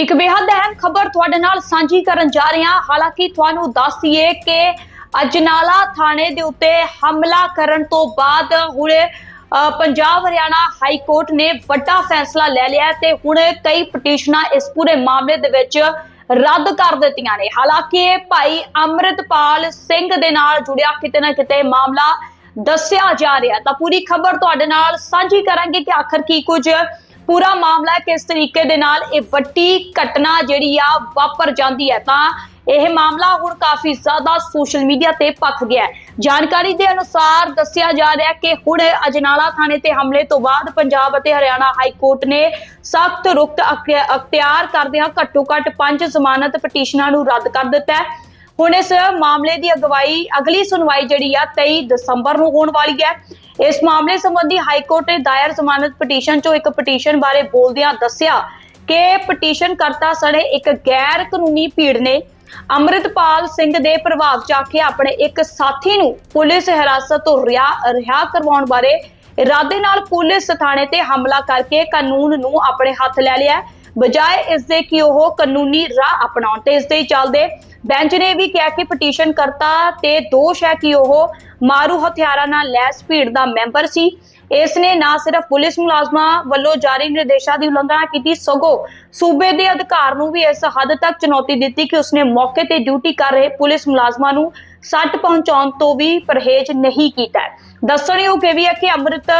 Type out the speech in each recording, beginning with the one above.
ਇੱਕ ਬੇहद ਅਹਿਮ ਖਬਰ ਤੁਹਾਡੇ ਨਾਲ ਸਾਂਝੀ ਕਰਨ ਜਾ ਰਹੇ ਹਾਂ। ਹਾਲਾਂਕਿ ਤੁਹਾਨੂੰ ਦੱਸ ਦਈਏ ਕਿ ਅਜਨਾਲਾ ਥਾਣੇ ਦੇ ਉੱਤੇ ਹਮਲਾ ਕਰਨ ਤੋਂ ਬਾਅਦ ਹੁਣ ਪੰਜਾਬ ਹਰਿਆਣਾ ਹਾਈ ਕੋਰਟ ਨੇ ਵੱਡਾ ਫੈਸਲਾ ਲੈ ਲਿਆ ਤੇ ਹੁਣ ਕਈ ਪਟੀਸ਼ਨਾਂ ਇਸ ਪੂਰੇ ਮਾਮਲੇ ਦੇ ਵਿੱਚ ਰੱਦ ਕਰ ਦਿੱਤੀਆਂ ਨੇ। ਹਾਲਾਂਕਿ ਭਾਈ ਅੰਮ੍ਰਿਤਪਾਲ ਸਿੰਘ ਦੇ ਨਾਲ ਜੁੜਿਆ ਕਿਤੇ ਨਾ ਕਿਤੇ ਮਾਮਲਾ ਦੱਸਿਆ ਜਾ ਰਿਹਾ ਤਾਂ ਪੂਰੀ ਖਬਰ ਤੁਹਾਡੇ ਨਾਲ ਸਾਂਝੀ ਕਰਾਂਗੇ ਕਿ ਆਖਰ ਕੀ ਕੁਝ ਪੂਰਾ ਮਾਮਲਾ ਕਿਸ ਤਰੀਕੇ ਦੇ ਨਾਲ ਇਹ ਵੱਡੀ ਘਟਨਾ ਜਿਹੜੀ ਆ ਵਾਪਰ ਜਾਂਦੀ ਹੈ। ਤਾਂ ਇਹ ਮਾਮਲਾ ਹੁਣ ਕਾਫੀ ਜ਼ਿਆਦਾ ਸੋਸ਼ਲ ਮੀਡੀਆ ਤੇ ਪੱਕ ਗਿਆ ਹੈ। ਜਾਣਕਾਰੀ ਦੇ ਅਨੁਸਾਰ ਦੱਸਿਆ ਜਾ ਰਿਹਾ ਹੈ ਕਿ ਹੁਣ ਅਜਨਾਲਾ ਥਾਣੇ ਤੇ ਹਮਲੇ ਤੋਂ ਬਾਅਦ ਪੰਜਾਬ ਅਤੇ ਹਰਿਆਣਾ ਹਾਈ ਕੋਰਟ ਨੇ ਸਖਤ ਰੁਕਤ ਅਖ- ਅਖਤਿਆਰ ਕਰਦਿਆਂ ਘੱਟੋ ਘੱਟ ਪੰਜ ਜ਼ਮਾਨਤ ਪਟੀਸ਼ਨਾਂ ਨੂੰ ਰੱਦ ਕਰ ਦਿੱਤਾ ਹੈ। ਹੁਣ ਇਸ ਮਾਮਲੇ ਦੀ ਅਗਵਾਈ, ਅਗਲੀ ਸੁਣਵਾਈ ਜਿਹੜੀ ਆ 23 ਦਸੰਬਰ ਨੂੰ ਹੋਣ ਵਾਲੀ ਹੈ। ਇਸ ਮਾਮਲੇ ਸੰਬੰਧੀ ਹਾਈ ਕੋਰਟ ਨੇ ਦਾਇਰ ਜ਼ਮਾਨਤ ਪਟੀਸ਼ਨ ਚੋਂ ਇੱਕ ਪਟੀਸ਼ਨ ਬਾਰੇ ਬੋਲਦਿਆਂ ਦੱਸਿਆ ਕਿ ਪਟੀਸ਼ਨ ਕਰਤਾ ਸਣੇ ਇੱਕ ਗੈਰ ਕਾਨੂੰਨੀ ਭੀੜ ਨੇ ਅੰਮ੍ਰਿਤਪਾਲ ਸਿੰਘ ਦੇ ਪ੍ਰਭਾਵ ਚ ਆ ਕੇ ਆਪਣੇ ਇੱਕ ਸਾਥੀ ਨੂੰ ਪੁਲਿਸ ਹਿਰਾਸਤ ਤੋਂ ਰਿਹਾ ਰਿਹਾ ਕਰਵਾਉਣ ਬਾਰੇ ਇਰਾਦੇ ਨਾਲ ਪੁਲਿਸ ਥਾਣੇ ਤੇ ਹਮਲਾ ਕਰਕੇ ਕਾਨੂੰਨ ਨੂੰ ਆਪਣੇ ਹੱਥ ਲੈ ਲਿਆ ਹੈ। ਬਜਾਏ ਇਸ ਦੇ ਕਿ ਉਹ ਕਾਨੂੰਨੀ ਰਾਹ ਅਪਣਾਉਣ ਤੇ ਇਸ ਦੇ ਚੱਲਦੇ। ਬੈਂਚ ਨੇ ਵੀ ਕਿਹਾ ਕਿ ਪਟੀਸ਼ਨ ਕਰਤਾ ਤੇ ਦੋਸ਼ ਹੈ ਕਿ ਉਹ ਮਾਰੂ ਹਥਿਆਰਾਂ ਨਾਲ ਲੈਸ ਭੀੜ ਦਾ ਮੈਂਬਰ ਸੀ। ਇਸ ਨੇ ਨਾ ਸਿਰਫ ਪੁਲਿਸ ਮੁਲਾਜ਼ਮਾਂ ਵੱਲੋਂ ਜਾਰੀ ਨਿਰਦੇਸ਼ਾਂ ਦੀ ਉਲੰਘਣਾ ਕੀਤੀ, ਸਗੋਂ ਸੂਬੇ ਦੇ ਅਧਿਕਾਰ ਨੂੰ ਵੀ ਇਸ ਹੱਦ ਤੱਕ ਚੁਣੌਤੀ ਦਿੱਤੀ ਕਿ ਉਸਨੇ ਮੌਕੇ ਤੇ ਡਿਊਟੀ ਕਰ ਰਹੇ ਪੁਲਿਸ ਮੁਲਾਜ਼ਮਾਂ ਨੂੰ ਸੱਟ ਪਹੁੰਚਾਉਣ ਤੋਂ ਵੀ ਪਰਹੇਜ਼ ਨਹੀਂ ਕੀਤਾ। ਦੱਸਣਯੋਗ ਇਹ ਵੀ ਹੈ ਕਿ ਅੰਮ੍ਰਿਤ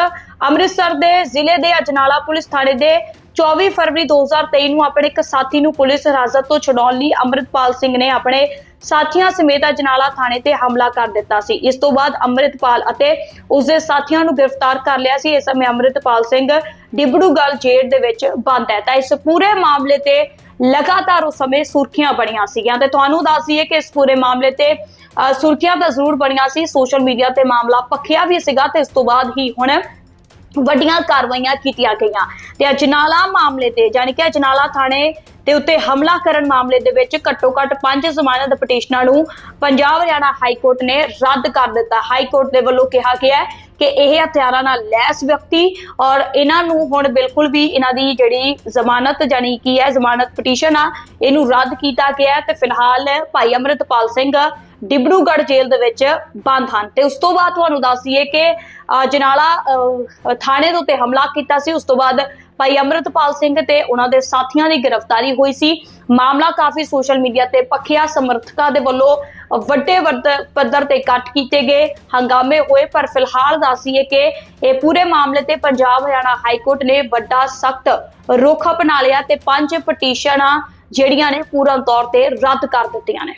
ਅੰਮ੍ਰਿਤਸਰ ਦੇ ਜ਼ਿਲ੍ਹੇ ਦੇ ਅਜਨਾਲਾ ਪੁਲਿਸ ਥਾਣੇ ਦੇ 24 ਫਰਵਰੀ 2023 ਨੂੰ ਆਪਣੇ ਇੱਕ ਸਾਥੀ ਨੂੰ ਪੁਲਿਸ ਹਿਰਾਸਤ ਤੋਂ ਛੁਡਾਉਣ ਲਈ ਅੰਮ੍ਰਿਤਪਾਲ ਸਿੰਘ ਨੇ ਆਪਣੇ ਸਾਥੀਆਂ ਸਮੇਤ ਅਜਨਾਲਾ ਥਾਣੇ ਤੇ ਹਮਲਾ ਕਰ ਦਿੱਤਾ ਸੀ। ਇਸ ਤੋਂ ਬਾਅਦ ਅੰਮ੍ਰਿਤਪਾਲ ਅਤੇ ਉਸਦੇ ਸਾਥੀਆਂ ਨੂੰ ਗ੍ਰਿਫਤਾਰ ਕਰ ਲਿਆ ਸੀ। ਇਸ ਸਮੇਂ ਅੰਮ੍ਰਿਤਪਾਲ ਸਿੰਘ ਡਿਬੜੂਗੜ੍ਹ ਜੇਲ੍ਹ ਦੇ ਵਿੱਚ ਬੰਦ ਹੈ। ਤਾਂ ਇਸ ਪੂਰੇ ਮਾਮਲੇ ਤੇ ਲਗਾਤਾਰ ਉਸ ਸਮੇਂ ਸੁਰਖੀਆਂ ਬਣੀਆਂ ਸੀਗੀਆਂ ਤੇ ਤੁਹਾਨੂੰ ਦੱਸ ਦਈਏ ਕਿ ਇਸ ਪੂਰੇ ਮਾਮਲੇ ਤੇ ਸੁਰਖੀਆਂ ਤਾਂ ਜ਼ਰੂਰ ਬਣੀਆਂ ਸੀ। ਸੋਸ਼ਲ ਮੀਡੀਆ ਤੇ ਮਾਮਲਾ ਪੱਖਿਆ ਵੀ ਸੀਗਾ ਤੇ ਇਸ ਤੋਂ ਬਾਅਦ ਹੀ ਹੁਣ ਵੱਡੀਆਂ ਕਾਰਵਾਈਆਂ ਕੀਤੀਆਂ ਗਈਆਂ ਤੇ ਅਜਨਾਲਾ ਮਾਮਲੇ ਤੇ ਯਾਨੀ ਕਿ ਅਜਨਾਲਾ ਥਾਣੇ ਦੇ ਉੱਤੇ ਹਮਲਾ ਕਰਨ ਮਾਮਲੇ ਦੇ ਵਿੱਚ ਘੱਟੋ ਘੱਟ ਪੰਜ ਜ਼ਮਾਨਤ ਪਟੀਸ਼ਨਾਂ ਨੂੰ ਪੰਜਾਬ ਹਰਿਆਣਾ ਹਾਈ ਕੋਰਟ ਨੇ ਰੱਦ ਕਰ ਦਿੱਤਾ। ਹਾਈ ਕੋਰਟ ਦੇ ਵੱਲੋਂ ਕਿਹਾ ਗਿਆ ਹੈ ਕਿ ਇਹ ਹਥਿਆਰਾਂ ਨਾਲ ਲੈਸ ਵਿਅਕਤੀ ਔਰ ਇਹਨਾਂ ਨੂੰ ਹੁਣ ਬਿਲਕੁਲ ਵੀ ਇਹਨਾਂ ਦੀ ਜਿਹੜੀ ਜ਼ਮਾਨਤ ਜਾਨੀ ਕੀ ਹੈ ਜ਼ਮਾਨਤ ਪਟੀਸ਼ਨ ਆ, ਇਹਨੂੰ ਰੱਦ ਕੀਤਾ ਗਿਆ ਤੇ ਫਿਲਹਾਲ ਭਾਈ ਅੰਮ੍ਰਿਤਪਾਲ ਸਿੰਘ ਡਿਬੜੂਗੜ੍ਹ ਜੇਲ੍ਹ ਦੇ ਵਿੱਚ ਬੰਦ ਹਨ। ਤੇ ਉਸ ਤੋਂ ਬਾਅਦ ਤੁਹਾਨੂੰ ਦੱਸ ਦਈਏ ਕਿ ਜਨਾਲਾ ਥਾਣੇ ਦੇ ਉੱਤੇ ਹਮਲਾ ਕੀਤਾ ਸੀ। ਉਸ ਤੋਂ ਬਾਅਦ ਭਾਈ ਅੰਮ੍ਰਿਤਪਾਲ ਸਿੰਘ ਤੇ ਉਹਨਾਂ ਦੇ ਸਾਥੀਆਂ ਦੀ ਗ੍ਰਿਫਤਾਰੀ ਹੋਈ ਸੀ। ਮਾਮਲਾ ਕਾਫੀ ਸੋਸ਼ਲ ਮੀਡੀਆ ਤੇ ਪੱਖਿਆ ਸਮਰਥਕਾਂ ਦੇ ਵੱਲੋਂ ਵੱਡੇ ਵੱਡ- ਪੱਧਰ ਤੇ ਇਕੱਠ ਕੀਤੇ ਗਏ, ਹੰਗਾਮੇ ਹੋਏ। ਪਰ ਫਿਲਹਾਲ ਦੱਸੀਏ ਕਿ ਇਹ ਪੂਰੇ ਮਾਮਲੇ ਤੇ ਪੰਜਾਬ ਹਰਿਆਣਾ ਹਾਈ ਕੋਰਟ ਨੇ ਵੱਡਾ ਸਖਤ ਰੁਖ ਅਪਣਾ ਲਿਆ ਤੇ ਪੰਜ ਪਟੀਸ਼ਨਾਂ ਜਿਹੜੀਆਂ ਨੇ ਪੂਰਨ ਤੌਰ ਤੇ ਰੱਦ ਕਰ ਦਿੱਤੀਆਂ ਨੇ।